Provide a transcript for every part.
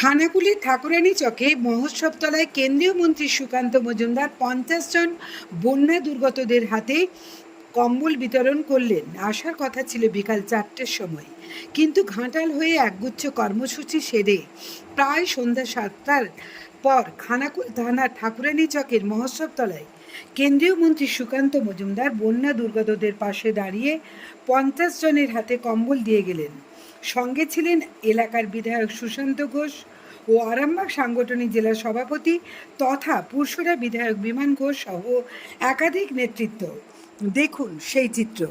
খানাকুলির ঠাকুরানী চকে মহোৎসব তলায় কেন্দ্রীয় মন্ত্রী সুকান্ত মজুমদার পঞ্চাশ জন বন্যা দুর্গতদের হাতে কম্বল বিতরণ করলেন। আসার কথা ছিল বিকাল চারটের সময়। কিন্তু ঘাটাল হয়ে একগুচ্ছ কর্মসূচি সেরে প্রায় সন্ধ্যা সাতটার পর খানাকুল থানার ঠাকুরানী চকের মহোৎসব তলায় কেন্দ্রীয় মন্ত্রী সুকান্ত মজুমদার বন্যা দুর্গতদের পাশে দাঁড়িয়ে পঞ্চাশ জনের হাতে কম্বল দিয়ে গেলেন। সঙ্গে ছিলেন এলাকার বিধায়ক সুশান্ত ঘোষ ও আরামবাগ সাংগঠনিক জেলা সভাপতি তথা পুরসুরা বিধায়ক বিমান ঘোষ সহ একাধিক নেতৃত্ব। দেখুন সেই চিত্র।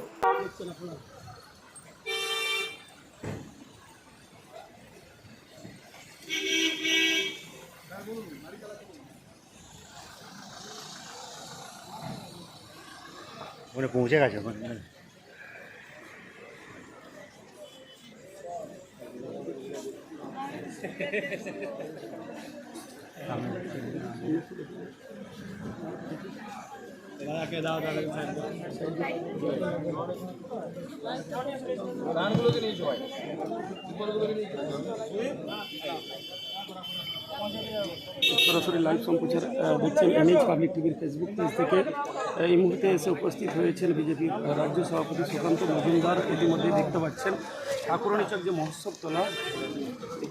পৌঁছে গেছে সরাসরি লাইভ সম্প্রচার দেখছেন এনএইচ পাবলিক টিভির ফেসবুক পেজ থেকে। এই মুহূর্তে এসে উপস্থিত হয়েছেন বিজেপির রাজ্য সভাপতি সুকান্ত মজুমদার। ইতিমধ্যে দেখতে পাচ্ছেন ঠাকুরানী চক যে মহোৎসব তোলা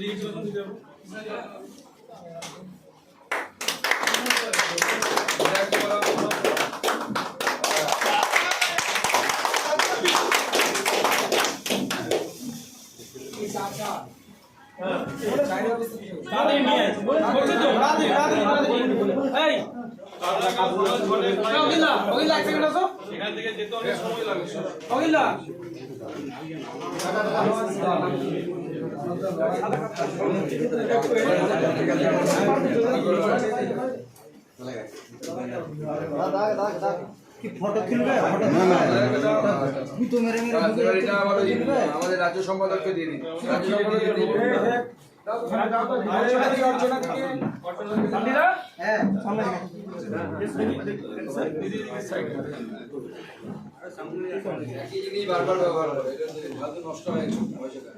লিস্ট করেছ আমাকে ঢুকতে দেবে নাকি এটা আবার ওই আমাদের রাজ্য সম্পাদককে দিয়ে দিন। রাজ্য সম্পাদককে দিয়ে দিন। একই জিনিস বারবার ব্যবহার করে নষ্ট হয়ে গেছে পয়সাটা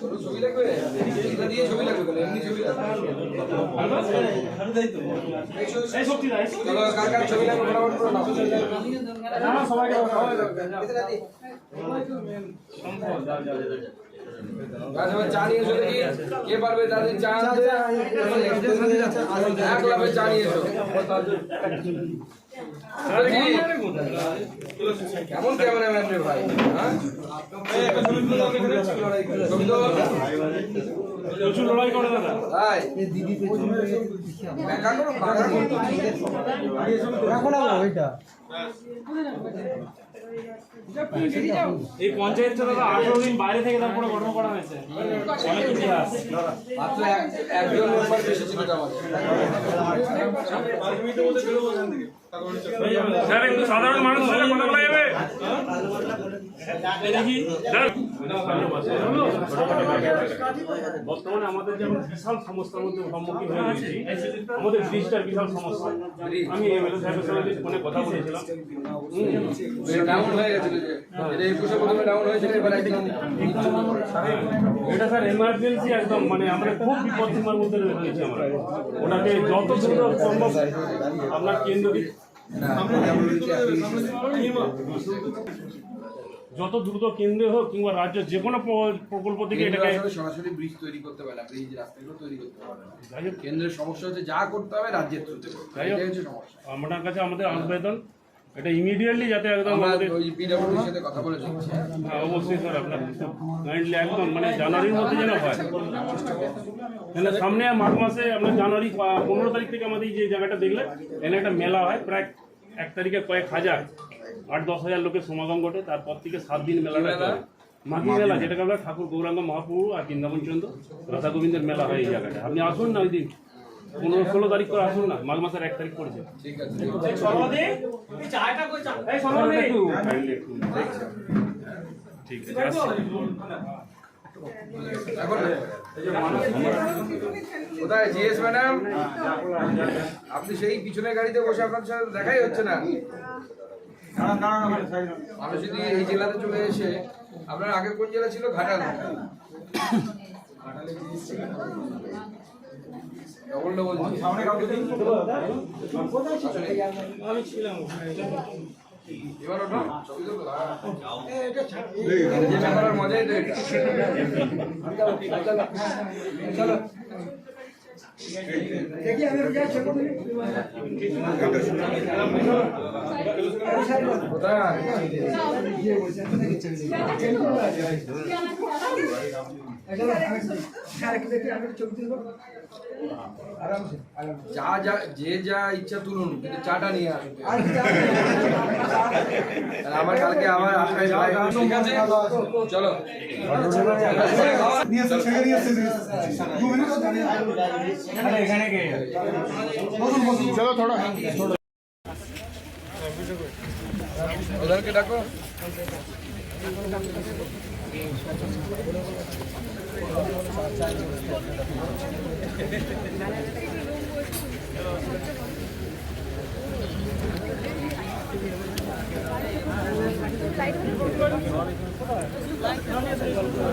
কোনো ছবি লাগবে এটা দিয়ে ছবি লাগবে এমনি ছবি লাগবে। এই ছবি- চলো, কার কার ছবি লাগবে ফটাফট চা। কে পারবে তাদের চা? এক লাভে চা নিয়ে। দেখি। কেমন ক্যামেরাম্যান রে ভাই হ্যাঁ? লড়াই করে দাদা ভাই এই পঞ্চায়েত দাদা আঠারো দিন বাইরে থেকে তারপরে গঠন করা হয়েছে অনেক ইতিহাস একজন মেম্বার বেশি ছিল আমাদের স্যার একটু সাধারণ মানুষের কথা বলা যাবে? দেখি। বর্তমানে আমাদের যেমন বিশাল সমস্যার মধ্যে সম্মুখীন হয়ে গেছি আমাদের ব্রিজটার বিশাল সমস্যা। আমি এমএলএ সাহেবের সঙ্গে ফোনে কথা বলেছিলাম। ডাউন হয়ে গেছিল এটা স্যার এমার্জেন্সি একদম মানে আমরা খুব বিপদ সীমার মধ্যে রয়েছি আমরা। ওটাকে যত দ্রুত সম্ভব আপনার কেন্দ্র যত দ্রুত কেন্দ্রে হোক কিংবা রাজ্য যে কোনো প্রকল্প থেকে এটাকে সরাসরি ব্রিজ তৈরি করতে পারে না ব্রিজ রাস্তাগুলো তৈরি করতে পারে না কেন্দ্রের সমস্যা হচ্ছে যা করতে হবে রাজ্যের থ্রুতে। সমস্যা। আপনার কাছে আমাদের আবেদন এটা ইমিডিয়েটলি যাতে একদম আমাদের ওই পিডব্লিউডির সাথে কথা বলে দিচ্ছি। হ্যাঁ, অবশ্যই স্যার আপনার কাইন্ডলি একদম মানে জানুয়ারির মধ্যে যেন হয়। মানে সামনে মাঘ মাসে আপনার জানুয়ারি পনেরো তারিখ থেকে আমাদের এই যে জায়গাটা দেখলে এখানে একটা মেলা হয় প্রায় এক তারিখে কয়েক হাজার। আট দশ হাজার লোকের সমাগম ঘটে তারপর থেকে সাত দিন মেলাটা মেলা? চলে। মাঘী মেলা যেটাকে আমরা ঠাকুর গৌরাঙ্গ মহাপ্রভু আর বৃন্দাবন চন্দ্র রাধা গোবিন্দের মেলা হয় এই জায়গাটা। আপনি আসুন না ওই দিন। পনেরো ষোলো তারিখ করে আসুন না মাঘ মাসের এক তারিখ পড়েছে ঠিক। এখন কোথায়? GS madam? আপনি সেই পিছনের গাড়িতে বসে আপনার সাথে দেখাই হচ্ছে না? মানুষ যদি এই জেলাতে চলে এসে আপনার আগে কোন জেলা ছিল? ঘাটাল। ডবল ডবল এবার করার মজাই তো 여기 안에 우리 아저씨 분들이 যা যা যে যা ইচ্ছা তুলুন কিন্তু চাটা নিয়ে আসুন আর আমার কালকে আমার আশায় ভাই ঠিক আছে চলো ওদেরকে ডাকো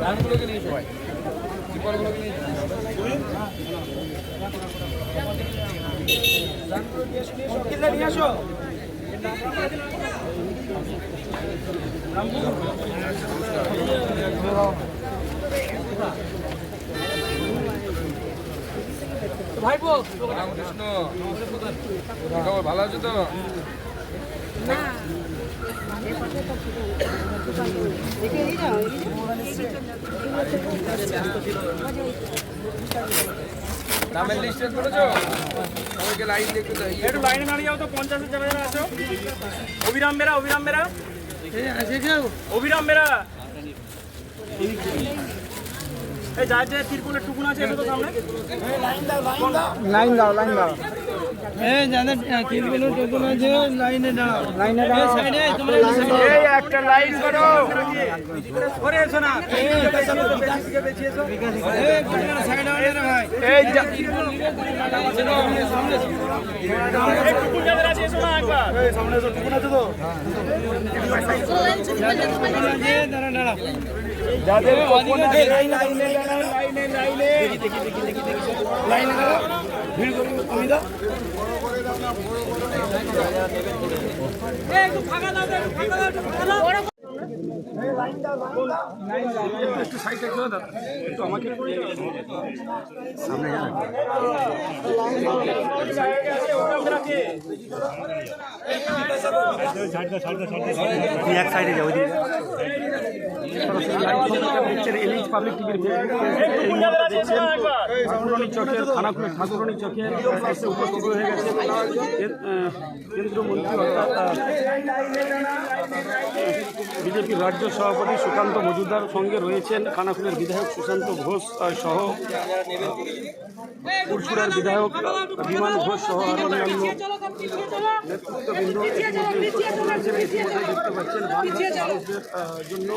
ধানগুলোকে নিয়ে সবাই ত্রিপলগুলোকে নিয়ে রামকৃষ্ণ। খবর ভালো আছো তো? নামের লিস্টে করেছ? সবাইকে লাইন একটু দাও। একটু লাইনে দাঁড়িয়ে যাও তো পঞ্চাশের যারা যারা আছো। অবিরাম বেরা অবিরাম বেরা। অবিরাম বেরা। এই যার যে তিরপুলের টুকুন আছে এটা তো সামনে লাইন দাও লাইন দাও এই যাদের তিনগুলো টোকন আছে লাইনে দাও লাইনে দাও সাইডে তোমরা এই একটা লাইন করো ওরে এসো না এই সাইডে আনে ভাই এই যা- এই টুকুন যাদের আছে এসো না একবার দাঁড়া দাঁড়া যাদের টুকুন আছে লাইনে লাইনে লাইনে লাইনে লাইনে দাও ভিড় করুন আমি দাও একটু সাইডে একটু দাদা একটু আমাকে সামনে এক সাইডে যাও Ele পাবলিক টিভির দেখছেন ঠাকুরানী চকের খানাকুলে ঠাকুরানী চকে এসে উপস্থিত হয়ে গেছে। কেন্দ্রীয় মন্ত্রী অর্থাৎ বিজেপির রাজ্য সভাপতি সুকান্ত মজুমদার সঙ্গে রয়েছেন খানাকুলের বিধায়ক সুশান্ত ঘোষ সহ, পুরসুরার বিধায়ক বিমান ঘোষ সহ আরও অন্যান্য নেতৃত্ববৃন্দ দেখতে পাচ্ছেন জন্য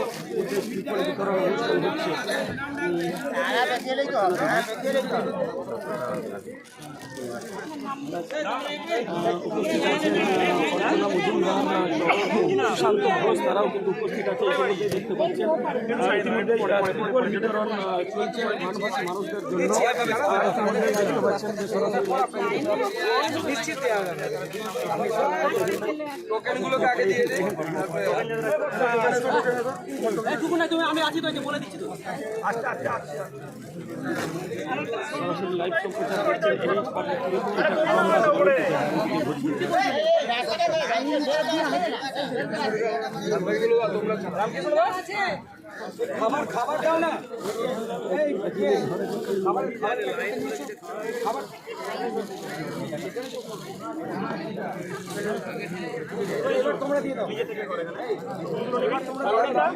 বিতরণ অনুষ্ঠান হচ্ছে। আহ, ঘোষ তারাও কিন্তু উপস্থিত আছে দেখতে পাচ্ছেন চলছে মানুষদের জন্য দেখতে পাচ্ছেন যে সরাসরি টোকেনগুলোকে আগে দিয়ে দিই সরাসরি লাইভ এনএইচ পাবলিক টিভি এটা খাবার খাবার দাও না। এই খাবার খাবার খাবার এবার তোমরা দিয়ে দাও। এবার তোমরা দিয়ে দাও।